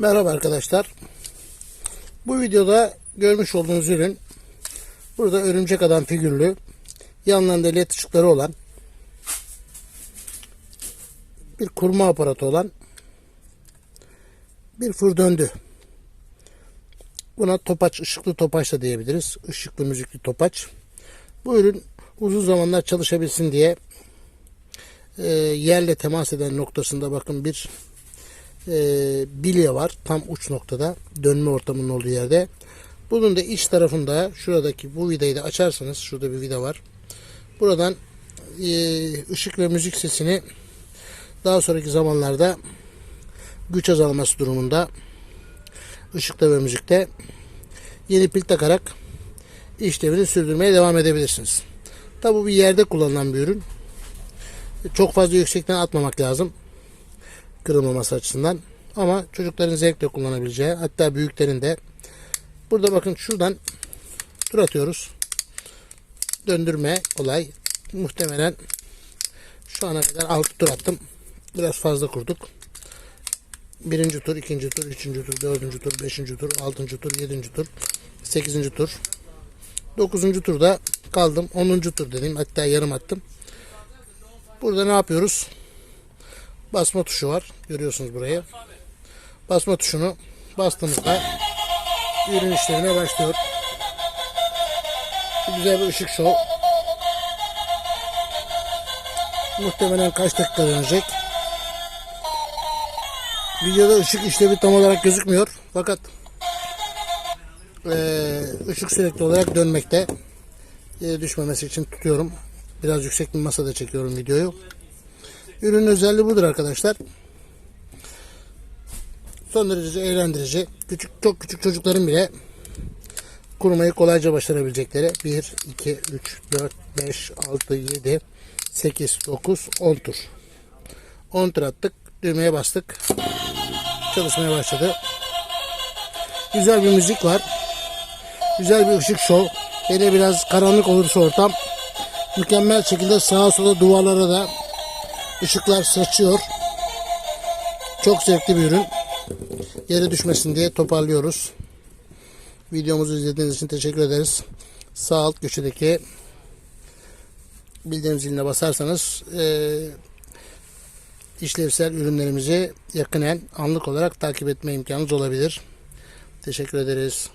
Merhaba arkadaşlar. Bu videoda görmüş olduğunuz ürün burada örümcek adam figürlü yanlarında led ışıkları olan bir kurma aparatı olan bir fır döndü. Buna topaç, ışıklı topaç da diyebiliriz. Işıklı müzikli topaç. Bu ürün uzun zamanlar çalışabilsin diye e, yerle temas eden noktasında bakın bir e, bilye var. Tam uç noktada. Dönme ortamının olduğu yerde. Bunun da iç tarafında şuradaki bu vidayı da açarsanız şurada bir vida var. Buradan e, ışık ve müzik sesini daha sonraki zamanlarda güç azalması durumunda ışıkta ve müzikte yeni pil takarak işlevini sürdürmeye devam edebilirsiniz. Tabi bu bir yerde kullanılan bir ürün. Çok fazla yüksekten atmamak lazım. Kırılmaması açısından. Ama çocukların zevkle kullanabileceği hatta büyüklerin de burada bakın şuradan tur atıyoruz. Döndürme olay. Muhtemelen şu ana kadar 6 tur attım. Biraz fazla kurduk. Birinci tur, ikinci tur, üçüncü tur, dördüncü tur, beşinci tur, altıncı tur, yedinci tur, sekizinci tur. Dokuzuncu turda kaldım. Onuncu tur dedim. Hatta yarım attım. Burada ne yapıyoruz? Basma tuşu var. Görüyorsunuz burayı. Basma tuşunu bastığımızda ürün işlemine başlıyor. Güzel bir ışık şov. Muhtemelen kaç dakika dönecek. Videoda ışık işlevi tam olarak gözükmüyor. Fakat eee, ışık sürekli olarak dönmekte. Yere düşmemesi için tutuyorum. Biraz yüksek bir masada çekiyorum videoyu. Ürünün özelliği budur arkadaşlar. Son derece eğlendirici. Küçük çok küçük çocukların bile kurmayı kolayca başarabilecekleri 1, 2, 3, 4, 5, 6, 7, 8, 9, 10 tur. 10 tur attık. Düğmeye bastık. Çalışmaya başladı. Güzel bir müzik var. Güzel bir ışık şov. Hele biraz karanlık olursa ortam mükemmel şekilde sağa sola duvarlara da ışıklar saçıyor. Çok zevkli bir ürün. Yere düşmesin diye toparlıyoruz. Videomuzu izlediğiniz için teşekkür ederiz. Sağ alt köşedeki bildirim ziline basarsanız eee işlevsel ürünlerimizi yakinen anlık olarak takip etme imkanınız olabilir. Teşekkür ederiz.